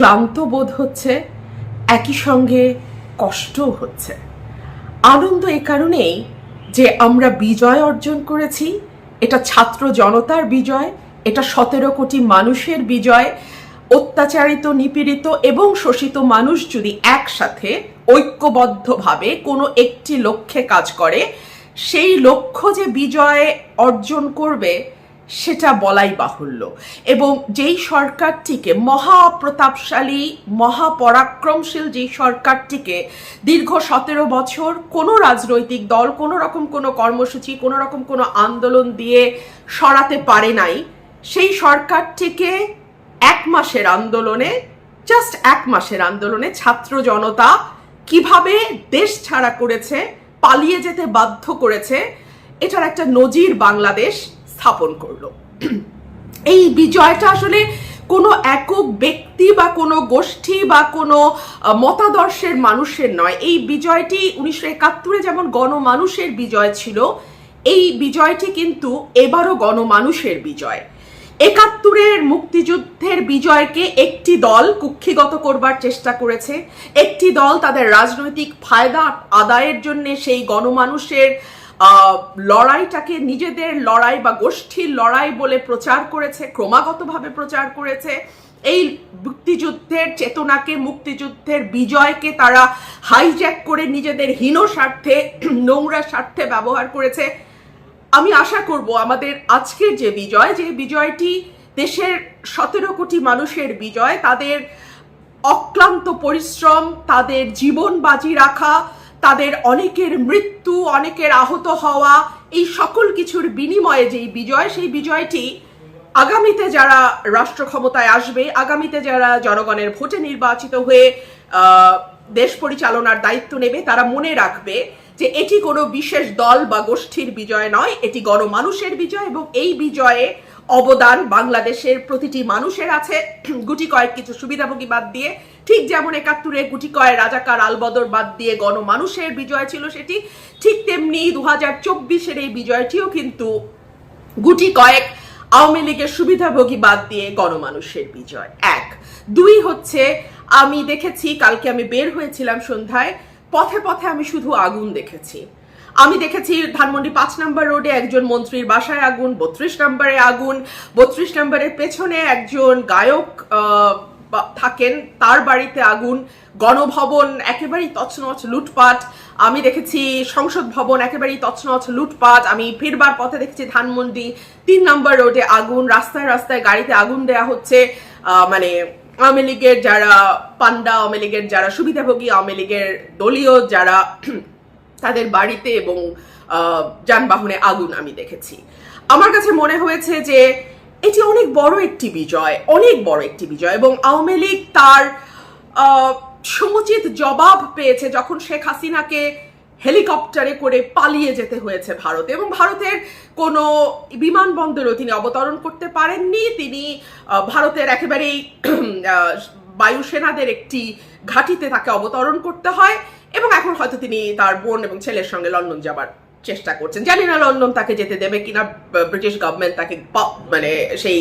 ক্লান্ত বোধ হচ্ছে, একই সঙ্গে কষ্টও হচ্ছে। আনন্দ এ কারণেই যে আমরা বিজয় অর্জন করেছি, এটা ছাত্র জনতার বিজয়, এটা সতেরো কোটি মানুষের বিজয়, অত্যাচারিত, নিপীড়িত এবং শোষিত মানুষ যদি একসাথে ঐক্যবদ্ধভাবে কোনো একটি লক্ষ্যে কাজ করে, সেই লক্ষ্য যে বিজয় অর্জন করবে সেটা বলাই বাহুল্য। এবং যেই সরকারটিকে মহাপ্রতাপশালী, মহাপরাক্রমশীল যেই সরকারটিকে দীর্ঘ সতেরো বছর কোনো রাজনৈতিক দল, কোনো রকম কোনো কর্মসূচি, কোনো রকম কোনো আন্দোলন দিয়ে সরাতে পারে নাই, সেই সরকারটিকে এক মাসের আন্দোলনে জাস্ট এক মাসের আন্দোলনে ছাত্র জনতা কীভাবে দেশ ছাড়া করেছে, পালিয়ে যেতে বাধ্য করেছে, এটার একটা নজির বাংলাদেশ স্থাপন করল। এই বিজয়টা আসলে কোনো একক ব্যক্তি বা কোনো গোষ্ঠী বা কোনো মতাদর্শের মানুষের নয়। এই বিজয়টি উনিশশো একাত্তরে যেমন গণমানুষের বিজয় ছিল, এই বিজয়টি কিন্তু এবারও গণমানুষের বিজয়। একাত্তরের মুক্তিযুদ্ধের বিজয়কে একটি দল কুক্ষিগত করবার চেষ্টা করেছে। একটি দল তাদের রাজনৈতিক ফায়দা আদায়ের জন্য সেই গণমানুষের লড়াইটাকে নিজেদের লড়াই বা গোষ্ঠীর লড়াই বলে প্রচার করেছে, ক্রমাগতভাবে প্রচার করেছে। এই মুক্তিযুদ্ধের চেতনাকে, মুক্তিযুদ্ধের বিজয়কে তারা হাইজ্যাক করে নিজেদের হীন স্বার্থে, নোংরা স্বার্থে ব্যবহার করেছে। আমি আশা করব আমাদের আজকের যে বিজয়, যে বিজয়টি দেশের সতেরো কোটি মানুষের বিজয়, তাদের অক্লান্ত পরিশ্রম, তাদের জীবন বাজি রাখা তাদের অনেকের মৃত্যু, অনেকের আহত হওয়া, এই সকল কিছুর বিনিময়ে যেই বিজয়, সেই বিজয়টি আগামীতে যারা রাষ্ট্র ক্ষমতায় আসবে, আগামীতে যারা জনগণের ভোটে নির্বাচিত হয়ে দেশ পরিচালনার দায়িত্ব নেবে, তারা মনে রাখবে যে এটি কোনো বিশেষ দল বা গোষ্ঠীর বিজয় নয়, এটি গণমানুষের বিজয় এবং এই বিজয়ে অবদান বাংলাদেশের প্রতিটি মানুষের আছে। গুটি কয়েক কিছু সুবিধাভোগী বাদ দিয়ে, ঠিক যেমন একাত্তরে গুটি কয়েক রাজাকার আলবদর বাদ দিয়ে গণমানুষের বিজয় ছিল সেটি, ঠিক তেমনি দু হাজার চব্বিশের এই বিজয়টিও কিন্তু গুটি কয়েক আওয়ামী লীগের সুবিধাভোগী বাদ দিয়ে গণমানুষের বিজয়। এক। দুই হচ্ছে, আমি দেখেছি, কালকে আমি বের হয়েছিলাম সন্ধ্যায়, পথে পথে আমি শুধু আগুন দেখেছি। আমি দেখেছি ধানমন্ডি পাঁচ নম্বর রোডে একজন মন্ত্রীর বাসায় আগুন, বত্রিশ নম্বরে আগুন, বত্রিশ নম্বরের পেছনে একজন গায়ক থাকেন, তার বাড়িতে আগুন, গণভবন, একেবারেই তছনছ লুটপাট। আমি দেখেছি সংসদ ভবন, একেবারেই তছনছ লুটপাট। আমি ফিরবার পথে দেখেছি ধানমন্ডি তিন নম্বর রোডে আগুন, রাস্তায় রাস্তায় গাড়িতে আগুন দেয়া হচ্ছে। মানে আওয়ামী লীগের যারা পান্ডা, আওয়ামী লীগের যারা সুবিধাভোগী, আওয়ামী লীগের দলীয় যারা তাদের বাড়িতে এবং যানবাহনে আগুন আমি দেখেছি। আমার কাছে মনে হয়েছে যে এটি অনেক বড় একটি বিজয়, অনেক বড় একটি বিজয় এবং আওয়ামী লীগ তার সমুচিত জবাব পেয়েছে যখন শেখ হাসিনাকে হেলিকপ্টারে করে পালিয়ে যেতে হয়েছে ভারতে এবং ভারতের কোনো বিমানবন্দরেও তিনি অবতরণ করতে পারেননি। তিনি ভারতের একেবারেই বায়ুসেনাদের একটি ঘাঁটিতে তাকে অবতরণ করতে হয়। এবং এখন হয়তো তিনি তার বোন এবং ছেলের সঙ্গে লন্ডন যাবার চেষ্টা করছেন। জানি না লন্ডন তাকে যেতে দেবে কিনা, ব্রিটিশ গভর্নমেন্ট তাকে মানে সেই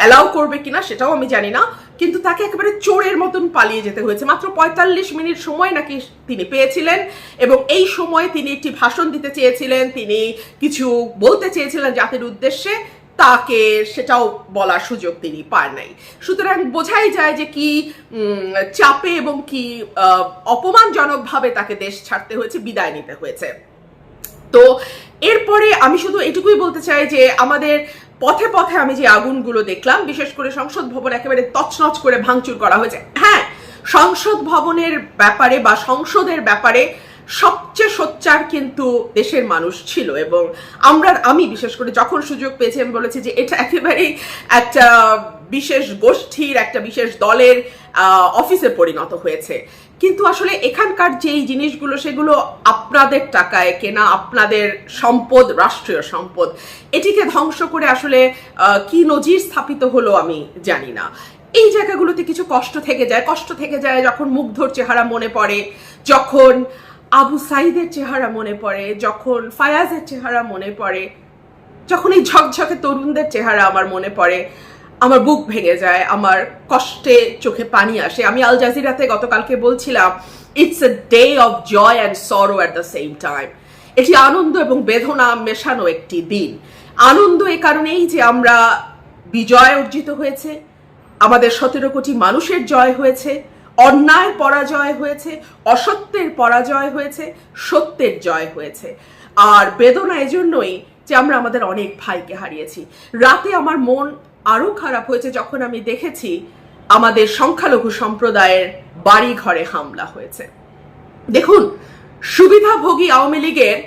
অ্যালাউ করবে কিনা সেটাও আমি জানি না। কিন্তু তাকে একেবারে চোরের মতন পালিয়ে যেতে হয়েছে। মাত্র পঁয়তাল্লিশ মিনিট সময় নাকি তিনি পেয়েছিলেন এবং এই সময় তিনি একটি ভাষণ দিতে চেয়েছিলেন। তিনি কিছু বলতে চেয়েছিলেন জাতির উদ্দেশ্যে। তাকে সেটাও বলার সুযোগ তিনি পান নাই। সুতরাং বোঝাই যায় যে কি চাপে এবং কি অপমানজনকভাবে তাকে দেশ ছাড়তে হয়েছে, বিদায় নিতে হয়েছে। তো এরপরে আমি শুধু এটুকুই বলতে চাই যে আমাদের পথে পথে আমি যে আগুনগুলো দেখলাম, বিশেষ করে সংসদ ভবন একেবারে তছনছ করে ভাঙচুর করা হয়েছে। হ্যাঁ সংসদ ভবনের ব্যাপারে বা সংসদের ব্যাপারে সবচেয়ে সোচ্চার কিন্তু দেশের মানুষ ছিল এবং আমরা, আমি বিশেষ করে যখন সুযোগ পেয়েছি, আমি বলেছি যে এটা একেবারেই একটা বিশেষ গোষ্ঠীর, একটা বিশেষ দলের অফিসে পরিণত হয়েছে। কিন্তু আসলে এখানকার যেই জিনিসগুলো, সেগুলো আপনাদের টাকায় কেনা, আপনাদের সম্পদ, রাষ্ট্রীয় সম্পদ, এটিকে ধ্বংস করে আসলে কি নজির স্থাপিত হলো আমি জানি না। এই জায়গাগুলোতে কিছু কষ্ট থেকে যায়। কষ্ট থেকে যায় যখন মুগ্ধর চেহারা মনে পড়ে, যখন আবু সাইদের চেহারা মনে পড়ে, যখন ফায়াজের চেহারা মনে পড়ে, যখন এই ঝকঝকে তরুণদের চেহারা আমার মনে পড়ে, আমার বুক ভেঙে যায়, আমার কষ্টে চোখে পানি আসে। আমি আল জাজিরাতে গতকালকে বলছিলাম it's a day of joy and sorrow at the same time এটি আনন্দ এবং বেদনা মেশানো একটি দিন। আনন্দ এ কারণেই যে আমরা বিজয় অর্জিত হয়েছে, আমাদের সতেরো কোটি মানুষের জয় হয়েছে অন্যায় পরাজয় হয়েছে, অসত্যের পরাজয় হয়েছে, সত্যের জয় হয়েছে। আর বেদনা এজন্যই যে আমরা আমাদের অনেক ভাইকে হারিয়েছি। রাতে আমার মন আরও খারাপ হয়েছে যখন আমি দেখেছি আমাদের সংখ্যালঘু সম্প্রদায়ের বাড়ি ঘরে হামলা হয়েছে। দেখুন, সুবিধাভোগী আওয়ামী লীগের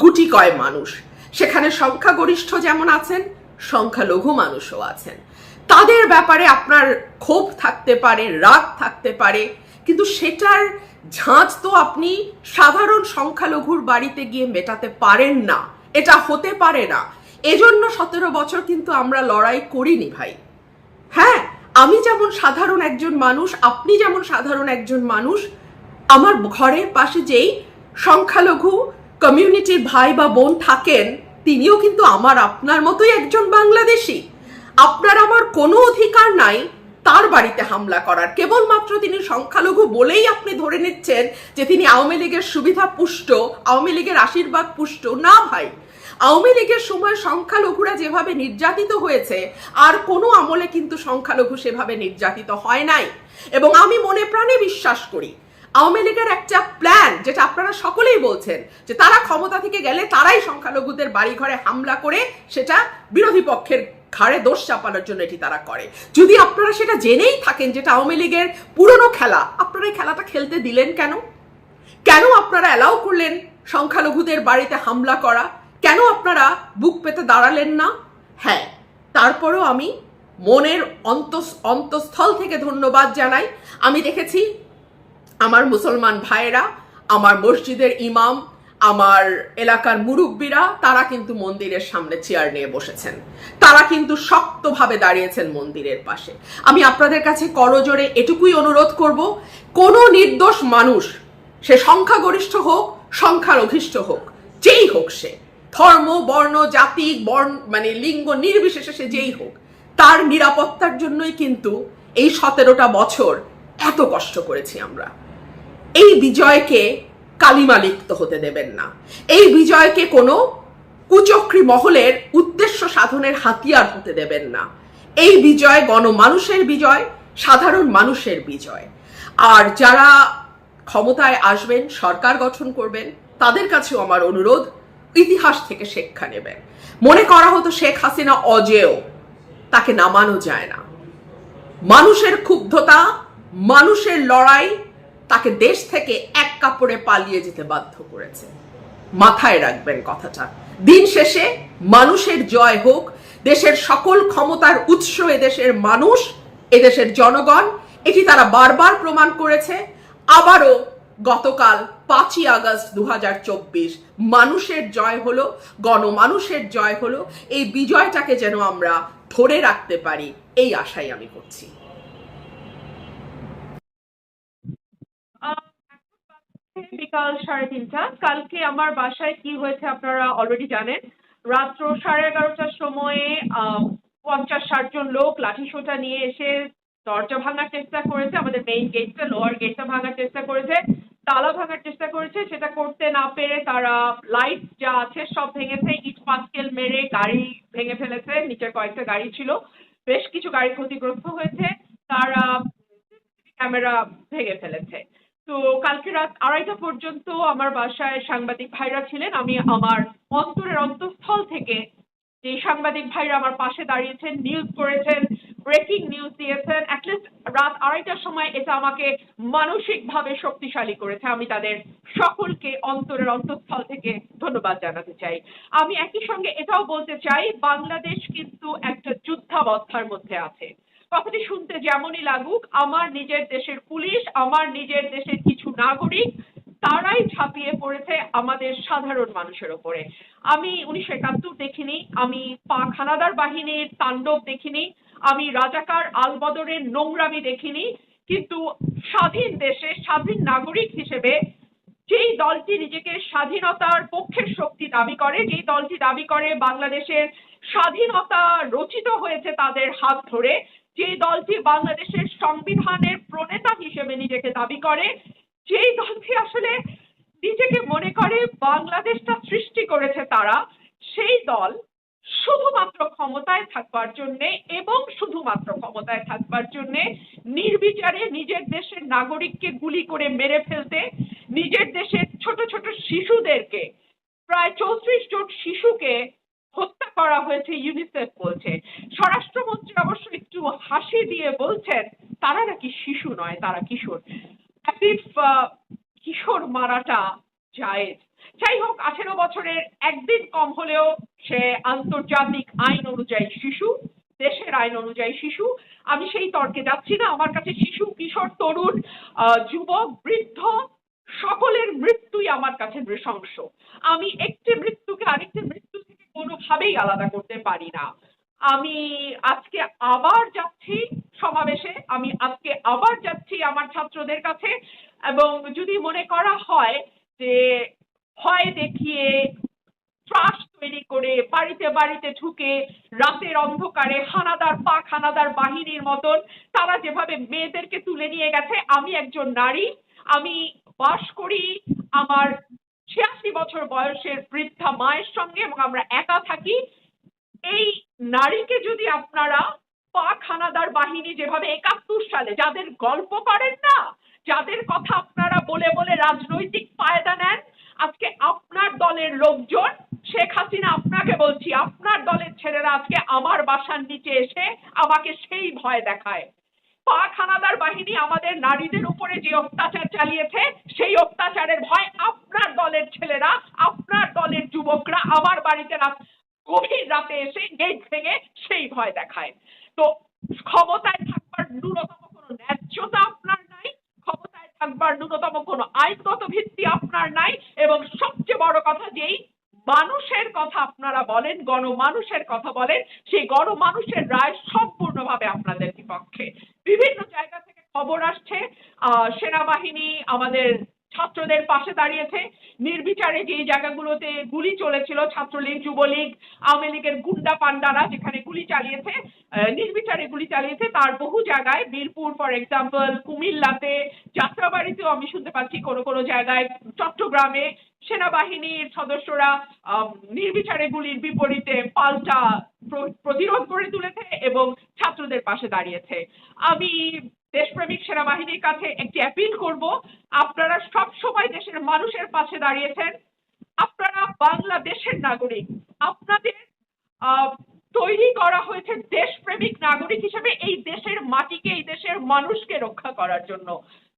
গুটি কয় মানুষ। সেখানে সংখ্যাগরিষ্ঠ যেমন আছেন, সংখ্যালঘু মানুষও আছেন। তাদের ব্যাপারে আপনার ক্ষোভ থাকতে পারে, রাগ থাকতে পারে, কিন্তু সেটার ঝাঁজ তো আপনি সাধারণ সংখ্যালঘুর বাড়িতে গিয়ে মেটাতে পারেন না। এটা হতে পারে না। এজন্য সতেরো বছর কিন্তু আমরা লড়াই করিনি ভাই। হ্যাঁ আমি যেমন সাধারণ একজন মানুষ, আপনি যেমন সাধারণ একজন মানুষ, আমার ঘরের পাশে যেই সংখ্যালঘু কমিউনিটির ভাই বা বোন থাকেন, তিনিও কিন্তু আমার আপনার মতোই একজন বাংলাদেশি। আপনার আমার কোনো অধিকার নাই, তার বাড়িতে হামলা করার। কেবলমাত্র তিনি সংখ্যালঘু বলেই আপনি ধরে নিচ্ছেন যে তিনি আওয়ামী লীগের সুবিধা পুষ্ট, আওয়ামী লীগের আশীর্বাদ পুষ্ট। না ভাই, আওয়ামী লীগের সময় সংখ্যালঘুরা যেভাবে নির্যাতিত হয়েছে, আর কোনো আমলে কিন্তু সংখ্যালঘু সেভাবে নির্যাতিত হয় নাই। এবং আমি মনে প্রাণে বিশ্বাস করি, আওয়ামী লীগের একটা প্ল্যান, যেটা আপনারা সকলেই বলছেন, যে তারা ক্ষমতা থেকে গেলে তারাই সংখ্যালঘুদের বাড়ি ঘরে হামলা করে, সেটা বিরোধী পক্ষের ঘাড়ে দোষ চাপানোর জন্য এটি তারা করে। যদি আপনারা সেটা জেনেই থাকেন যেটা আওয়ামী লীগের পুরনো খেলা, আপনারা এই খেলাটা খেলতে দিলেন কেন? কেন আপনারা অ্যালাউ করলেন সংখ্যালঘুদের বাড়িতে হামলা করা? কেন আপনারা বুক পেতে দাঁড়ালেন না? হ্যাঁ তারপরেও আমি মনের অন্ত অন্তঃস্থল থেকে ধন্যবাদ জানাই। আমি দেখেছি আমার মুসলমান ভাইয়েরা, আমার মসজিদের ইমাম আমার এলাকার মুরব্বীরা, তারা কিন্তু মন্দিরের সামনে চেয়ার নিয়ে বসেছেন। তারা কিন্তু শক্তভাবে দাঁড়িয়েছেন মন্দিরের পাশে। আমি আপনাদের কাছে করজোরে এটুকুই অনুরোধ করব, কোনো নির্দোষ মানুষ, সে সংখ্যাগরিষ্ঠ হোক, সংখ্যালঘিষ্ঠ হোক, যেই হোক সে, ধর্ম, বর্ণ, জাতি, বর্ণ মানে লিঙ্গ নির্বিশেষে সে যেই হোক, তার নিরাপত্তার জন্যই কিন্তু এই সতেরোটা বছর এত কষ্ট করেছি আমরা। এই বিজয়কে কালিমা লিপ্ত হতে দেবেন না। এই বিজয়কে কোনো কুচক্রী মহলের উদ্দেশ্য সাধনের হাতিয়ার হতে দেবেন না। এই বিজয় গণমানুষের বিজয়, সাধারণ মানুষের বিজয়। আর যারা ক্ষমতায় আসবেন, সরকার গঠন করবেন, তাদের কাছেও আমার অনুরোধ, ইতিহাস থেকে শিক্ষা নেবেন। মনে করা হতো শেখ হাসিনা অজেয়, তাকে নামানো যায় না। মানুষের ক্ষুব্ধতা, মানুষের লড়াই তাকে দেশ থেকে এক কাপড়ে পালিয়ে যেতে বাধ্য করেছে। মাথায় রাখবেন কথাটা। দিন শেষে মানুষের জয় হোক, দেশের সকল ক্ষমতার উৎস এদেশের মানুষ, এদেশের জনগণ, এটি তারা বারবার প্রমাণ করেছে। আবারও গতকাল পাঁচই আগস্ট দু হাজার চব্বিশ মানুষের জয় হলো, গণমানুষের জয় হলো। এই বিজয়টাকে যেন আমরা ধরে রাখতে পারি, এই আশাই আমি করছি। বিকাল সাড়ে তিনটা। কালকে আমার বাসায় কি হয়েছে আপনারা অলরেডি জানেন। রাত্র সাড়ে এগারোটার সময়ে পঞ্চাশ ষাট জন লোক লাঠি সোটা নিয়ে এসে দরজা ভাঙার চেষ্টা করেছে। আমাদের মেইন গেটটা লোয়ার গেটটা ভাঙার চেষ্টা করেছে। তালা ভাঙার চেষ্টা করেছে। সেটা করতে না পেরে তারা লাইট যা আছে সব ভেঙেছে। ইট পাটকেল মেরে গাড়ি ভেঙে ফেলেছে। নিচের কয়েকটা গাড়ি ছিল। বেশ কিছু গাড়ি ক্ষতিগ্রস্ত হয়েছে। তারা ক্যামেরা ভেঙে ফেলেছে। তো কালকে রাত আড়াইটা পর্যন্ত আমার বাসায় সাংবাদিক ভাইরা ছিলেন। আমি আমার অন্তরের অন্তঃস্থল থেকে যে সাংবাদিক ভাইরা আমার পাশে দাঁড়িয়েছেন নিউজ করেছেন ব্রেকিং নিউজ দিয়েছেন অ্যাটলিস্ট রাত আড়াইটার সময় এটা আমাকে মানসিকভাবে শক্তিশালী করেছে। আমি তাদের সকলকে অন্তরের অন্তঃস্থল থেকে ধন্যবাদ জানাতে চাই। আমি একই সঙ্গে এটাও বলতে চাই, বাংলাদেশ কিন্তু একটা যুদ্ধাবস্থার মধ্যে আছে। কথাটি শুনতে যেমনই লাগুক, আমার নিজের দেশের পুলিশ, আমার নিজের দেশের কিছু নাগরিক, তারাই ঝাঁপিয়ে পড়েছে আমাদের সাধারণ মানুষের ওপরে। আমি উনিশশো একাত্তর দেখিনি, আমি পাক হানাদার বাহিনীর তাণ্ডব দেখিনি, আমি রাজাকার আলবদরের নোংরামি দেখিনি, কিন্তু স্বাধীন দেশে স্বাধীন নাগরিক হিসেবে যেই দলটি নিজেকে স্বাধীনতার পক্ষের শক্তি দাবি করে, যেই দলটি দাবি করে বাংলাদেশের স্বাধীনতা রচিত হয়েছে তাদের হাত ধরে যেই দলটি বাংলাদেশের সংবিধানের প্রণেতা হিসেবে নিজেকে দাবি করে, যেই দলটি আসলে নিজেকে মনে করে বাংলাদেশটা সৃষ্টি করেছে তারা, সেই দল শুধুমাত্র ক্ষমতায় থাকবার জন্যে এবং শুধুমাত্র ক্ষমতায় থাকবার জন্যে নির্বিচারে নিজের দেশের নাগরিককে গুলি করে মেরে ফেলতে, নিজের দেশের ছোট ছোট শিশুদেরকে, প্রায় চৌত্রিশ জন শিশুকে হত্যা করা হয়েছে ইউনিসেফ বলছে। স্বরাষ্ট্রমন্ত্রী অবশ্য একটু হাসি দিয়ে বলছেন, তারা নাকি শিশু নয়, তারা কিশোর। কিশোর মারাটা জায়েজ। যাই হোক, আঠেরো বছরের একদিন কম হলেও সে আন্তর্জাতিক আইন অনুযায়ী শিশু, দেশের আইন অনুযায়ী শিশু। আমি সেই তর্কে যাচ্ছি না। আমার কাছে শিশু, কিশোর, তরুণ যুবক, বৃদ্ধ, সকলের মৃত্যুই আমার কাছে নৃশংস। আমি একটি মৃত্যুকে আরেকটি মৃত্যু কোনোভাবেই আলাদা করতে পারি না। আমি আজকে আবার যাচ্ছি সমাবেশে, আমি আজকে আবার যাচ্ছি আমার ছাত্রদের কাছে এবং যদি মনে করা হয় যে ভয় দেখিয়ে ত্রাস তৈরি করে বাড়িতে বাড়িতে ঢুকে রাতের অন্ধকারে হানাদার পাক, হানাদার বাহিনীর মতন, তারা যেভাবে মেয়েদেরকে তুলে নিয়ে গেছে, আমি একজন নারী, আমি বাস করি আমার ছিয়াশি বছর বয়সের বৃদ্ধা মায়ের সঙ্গে এবং আমরা একা থাকি, এই নারীকে যদি আপনারা পাক হানাদার বাহিনী যেভাবে একাত্তর সালে যাদের গল্প করেন না, যাদের কথা আপনারা বলে বলে রাজনৈতিক ফায়দা নেন, আজকে আপনার দলের লোকজন, শেখ হাসিনা আপনাকে বলছি, আপনার দলের ছেলেরা আজকে আমার বাসার নিচে এসে আমাকে সেই ভয় দেখায়। পাক হানাদার বাহিনী আমাদের নারীদের উপরে যে অত্যাচার চালিয়েছে, সেই অত্যাচারের ভয় আপনার দলের ছেলেরা, আপনার দলের যুবকরা আমার বাড়িতে গভীর রাতে এসে গেট ভেঙে সেই ভয় দেখায়। তো ক্ষমতায় থাকবার ন্যূনতম কোনো ন্যায্যতা আপনার নাই, ক্ষমতায় থাকবার ন্যূনতম কোনো আইনগত ভিত্তি আপনার নাই, এবং সবচেয়ে বড় কথা যেই মানুষের কথা আপনারা বলেন, গণমানুষের কথা বলেন, সেই গণমানুষের রায় সম্পূর্ণভাবে আপনাদের বিপক্ষে। বিভিন্ন জায়গা থেকে খবর আসছে সেনাবাহিনী আমাদের ছাত্রদের পাশে দাঁড়িয়েছে। নির্বিচারে যেই জায়গাগুলোতে গুলি চলেছিল, ছাত্রলীগ, যুবলীগ, আওয়ামী লীগের গুন্ডা পান্ডারা যেখানে গুলি চালিয়েছে নির্বিচারে গুলি চালিয়েছে, তার বহু জায়গায়, বীরপুর ফর এক্সাম্পল কুমিল্লাতে, যাত্রাবাড়িতেও আমি শুনতে পাচ্ছি কোনো কোনো জায়গায়, চট্টগ্রামে সেনাবাহিনীর সদস্যরা নির্বিচারে গুলির বিপরীতে পাল্টা প্রতিরোধ গড়ে তুলেছে এবং ছাত্রদের পাশে দাঁড়িয়েছে। আমি দেশপ্রেমিক সেনাবাহিনীর কাছে একটি অ্যাপিল করব, আপনারা সব সময় দেশের মানুষের পাশে দাঁড়িয়েছেন, আপনারা বাংলাদেশের নাগরিক, আপনাদের তৈরি করা হয়েছে দেশপ্রেমিক নাগরিক হিসেবে এই দেশের মাটিকে, এই দেশের মানুষকে রক্ষা করার জন্য।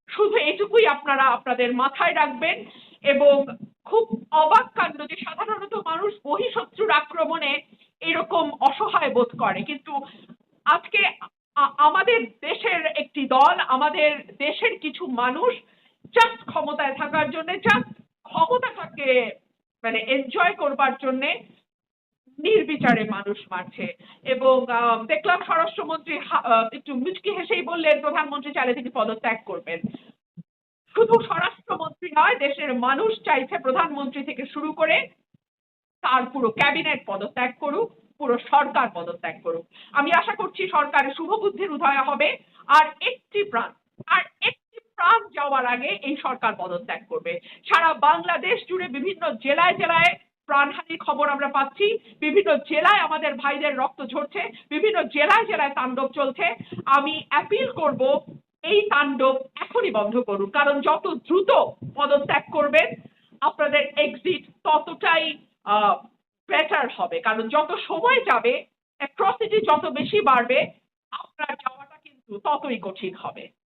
শুধু এটুকুই আপনারা আপনাদের মাথায় রাখবেন এবং খুব অবাক কাণ্ড যে সাধারণত মানুষ বহিঃশত্রুর আক্রমণে এরকম অসহায় বোধ করে। কিন্তু আজকে আমাদের দেশের একটি দল, আমাদের দেশের কিছু মানুষ জাস্ট ক্ষমতায় থাকার জন্য জাস্ট ক্ষমতাটাকে মানে এনজয় করবার জন্যে নির্বিচারে মানুষ মারছে। এবং দেখলাম স্বরাষ্ট্রমন্ত্রী একটু মুচকি হেসেই বললেন, প্রধানমন্ত্রী চাইলে তিনি পদত্যাগ করবেন। শুধু স্বরাষ্ট্রমন্ত্রী নয়, দেশের মানুষ চাইছে প্রধানমন্ত্রী থেকে শুরু করে তার পুরো ক্যাবিনেট পদত্যাগ করুক। পুরো সরকার পদত্যাগ করুক। আমি আশা করছি সরকারের শুভবুদ্ধির উদয় হবে। আর একটি প্রাণ, আর একটি প্রাণ যাওয়ার আগে এই সরকার পদত্যাগ করবে। সারা বাংলাদেশ জুড়ে বিভিন্ন জেলায় জেলায় প্রাণহানির খবর আমরা পাচ্ছি। বিভিন্ন জেলায় আমাদের ভাইদের রক্ত ঝরছে। বিভিন্ন জেলায় জেলায় তাণ্ডব চলছে। আমি অ্যাপিল করব, এই তাণ্ডব এখনই বন্ধ করুন। কারণ যত দ্রুত পদত্যাগ করবেন, আপনাদের এক্সিট ততটাই বেটার হবে। কারণ যত সময় যাবে অ্যাট্রসিটি যত বেশি বাড়বে, আপনার যাওয়াটা কিন্তু ততই কঠিন হবে।